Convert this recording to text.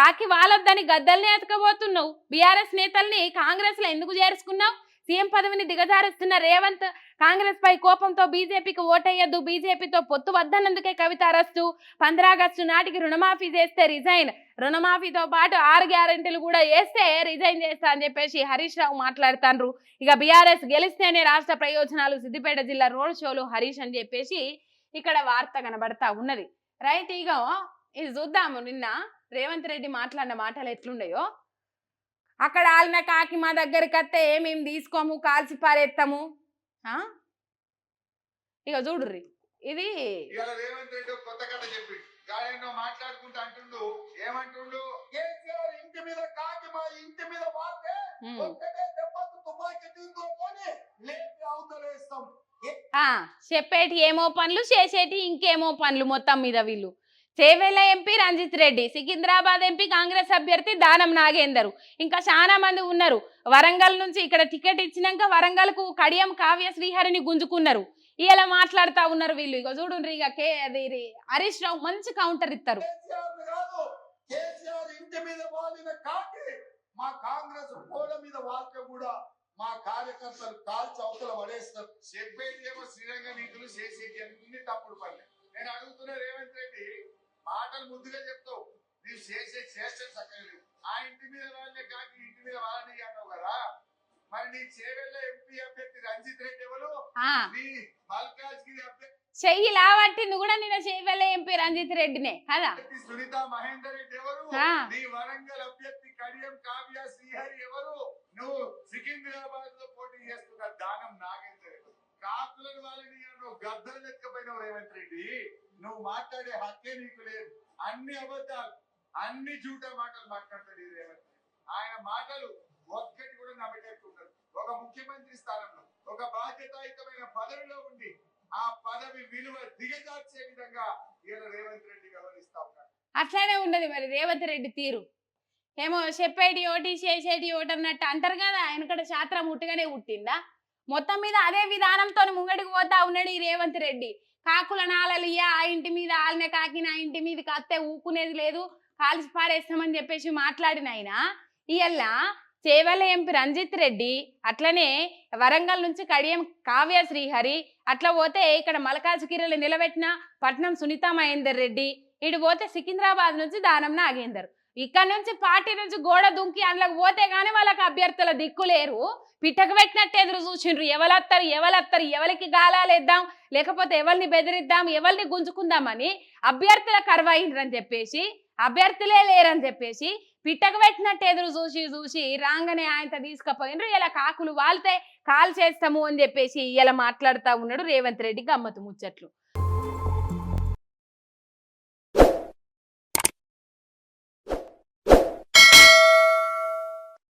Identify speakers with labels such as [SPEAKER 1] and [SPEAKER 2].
[SPEAKER 1] కాకి వాళ్ళొద్దని గద్దల్ని ఎతకబోతున్నావు. బీఆర్ఎస్ నేతల్ని కాంగ్రెస్లో ఎందుకు చేర్చుకున్నావు? సీఎం పదవిని దిగజారుస్తున్న రేవంత్ కాంగ్రెస్ పై కోపంతో బీజేపీకి ఓటయ్యద్దు బీజేపీతో పొత్తు వద్దన్నందుకే కవిత అరెస్టు పంద్రాగస్టు నాటికి రుణమాఫీ చేస్తే రిజైన్ రుణమాఫీతో పాటు ఆరు గ్యారెంటీలు కూడా వేస్తే రిజైన్ చేస్తా అని చెప్పేసి హరీష్ రావు మాట్లాడుతాండ్రు. ఇక బీఆర్ఎస్ గెలిస్తేనే రాష్ట్ర ప్రయోజనాలు సిద్దిపేట జిల్లా రోడ్ షోలు హరీష్ అని చెప్పేసి ఇక్కడ వార్త కనబడతా ఉన్నది. రైట్ ఇక ఇది చూద్దాము నిన్న రేవంత్ రెడ్డి మాట్లాడిన మాటలు ఎట్లున్నాయో అక్కడ ఆలిన కాకి మా దగ్గరికి వస్తే మేము తీసుకోము కాల్చి పారేస్తాము ఆ? ఇక చూడుర్రి. ఇది
[SPEAKER 2] ఇవాళ రేవంత్ రెడ్డి ఒక కొత్త కథ చెప్పి గాయన్నో మాట్లాడుకుంటూ అంటుండు ఏమంటుండు? కేసీఆర్ ఇంటి మీద కాకి మా ఇంటి మీద వాడితే
[SPEAKER 1] ఉమ్,
[SPEAKER 2] ఒక్కటే దెబ్బకు తుపాకీ తీసుకొని లేపి అవతలేస్తాం
[SPEAKER 1] ఆ, చెప్పేటి ఏమో పనులు చేసేటి ఇంకేమో పనులు మొత్తం మీద వీళ్ళు. చేవెళ్ళ ఎంపీ రంజిత్ రెడ్డి సికింద్రాబాద్ ఎంపీ కాంగ్రెస్ అభ్యర్థి దానం నాగేందర్. ఇంకా చాలా మంది ఉన్నారు. వరంగల్ నుంచి ఇక్కడ టికెట్ ఇచ్చినాక వరంగల్కు కడియం కావ్య శ్రీహరిని గుంజుకున్నారు. ఇలా మాట్లాడుతా ఉన్నారు వీళ్ళు. ఇక చూడండి ఇక కే అది హరీష్ రావు మంచి కౌంటర్ ఇస్తారు
[SPEAKER 2] మా కాంగ్రెస్ గోడ మీద వాళ్తే కూడా మా కార్యకర్తలు కాల్చి అవతల పడేస్తారు. చెప్పేది ఏమో శ్రీరంగ నీతులు చేసేది అన్ని తప్పుడు పనులు. నేను అడుగుతున్న రేవంత్ రెడ్డి మాటలు ముందుగా చెప్తావు. నీవు చేసే చేస్తే చక్కగా ఆ ఇంటి మీద వాళ్ళే కాకి ఇంటి మీద వాళ్ళని అన్నావు కదా. మరి నీ చేవెళ్ళ ఎంపీ అభ్యర్థి రంజిత్ రెడ్డి ఎవరు? నీ మల్కాజ్గిరి అభ్యర్థి.
[SPEAKER 1] చెయ్యి లావట్టింది కూడా నిన్న చేవెళ్ళ ఎంపీ రంజిత్ రెడ్డినే కదా?
[SPEAKER 2] సునీత మహేందర్ రెడ్డి ఎవరు. నీ వరంగల్ అభ్యర్థి కడియం కావ్య శ్రీహరి ఎవరు? నువ్వు సికింద్రాబాద్లో పోటీ చేస్తున్న దానం నాగేందర్? కాకులను వాళ్ళని గద్దలు ఎత్తుకపోయినావు రేవంత్ రెడ్డి. నువ్వు మాట్లాడే హక్కే నీకు లేదు. అన్ని అబద్ధాలు అన్ని జూట మాటలు మాట్లాడతాడు ఈ రేవంత్ ఆయన మాటలు ఒక్కటి కూడా నమ్మటెట్టుకుంటారు ఒక ముఖ్యమంత్రి స్థానంలో ఒక బాధ్యతాయుతమైన పదవిలో ఉండి ఆ పదవి విలువ దిగజార్చే విధంగా ఈయన రేవంత్ రెడ్డి వ్యవహరిస్తా ఉన్నారు
[SPEAKER 1] అట్లానే ఉన్నది మరి రేవంత్ రెడ్డి తీరు. ఏమో చెప్పేటి ఓటి చేసేటి ఓటి అన్నట్టు అంటారు కదా ఆయన కూడా శాస్త్రం ఉట్టుగానే పుట్టిందా మొత్తం మీద అదే విధానంతో ముంగడికి పోతా ఉన్నాడు ఈ రేవంత్ రెడ్డి. కాకుల నాలలియా ఆ ఇంటి మీద ఆలిన కాకి నా ఇంటి మీదకి అత్తే ఊకునేది లేదు. కాల్చి పారేస్తామని చెప్పేసి మాట్లాడిన ఆయన. ఇయల్ల చేవల ఎంపీ రంజిత్ రెడ్డి అట్లనే వరంగల్ నుంచి కడియం కావ్య శ్రీహరి అట్లా పోతే ఇక్కడ మలకాజగిరిలో నిలబెట్టిన పట్నం సునీత మహేందర్ రెడ్డి ఇటు పోతే సికింద్రాబాద్ నుంచి దానం నాగేందర్. ఇక్కడ నుంచి పార్టీ నుంచి గోడ దుంకి అందులోకి పోతే గానీ వాళ్ళకి అభ్యర్థుల దిక్కు లేరు. పిట్టకు పెట్టినట్టు ఎదురు చూసిండ్రు. ఎవలత్తారు ఎవలత్తారు ఎవరికి గాలాలేద్దాం లేకపోతే ఎవరిని బెదిరిద్దాం ఎవరిని గుంజుకుందామని అభ్యర్థుల కరువైండ్రని చెప్పేసి అభ్యర్థులే లేరని చెప్పేసి పిట్టకు పెట్టినట్టు ఎదురు చూసి చూసి రాగానే ఆయనతో తీసుకుపోయినరు ఇలా కాకులు వాళ్తే కాల్ చేస్తాము అని చెప్పేసి ఇలా మాట్లాడుతా ఉన్నాడు రేవంత్ రెడ్డి గమ్మతు ముచ్చట్లు.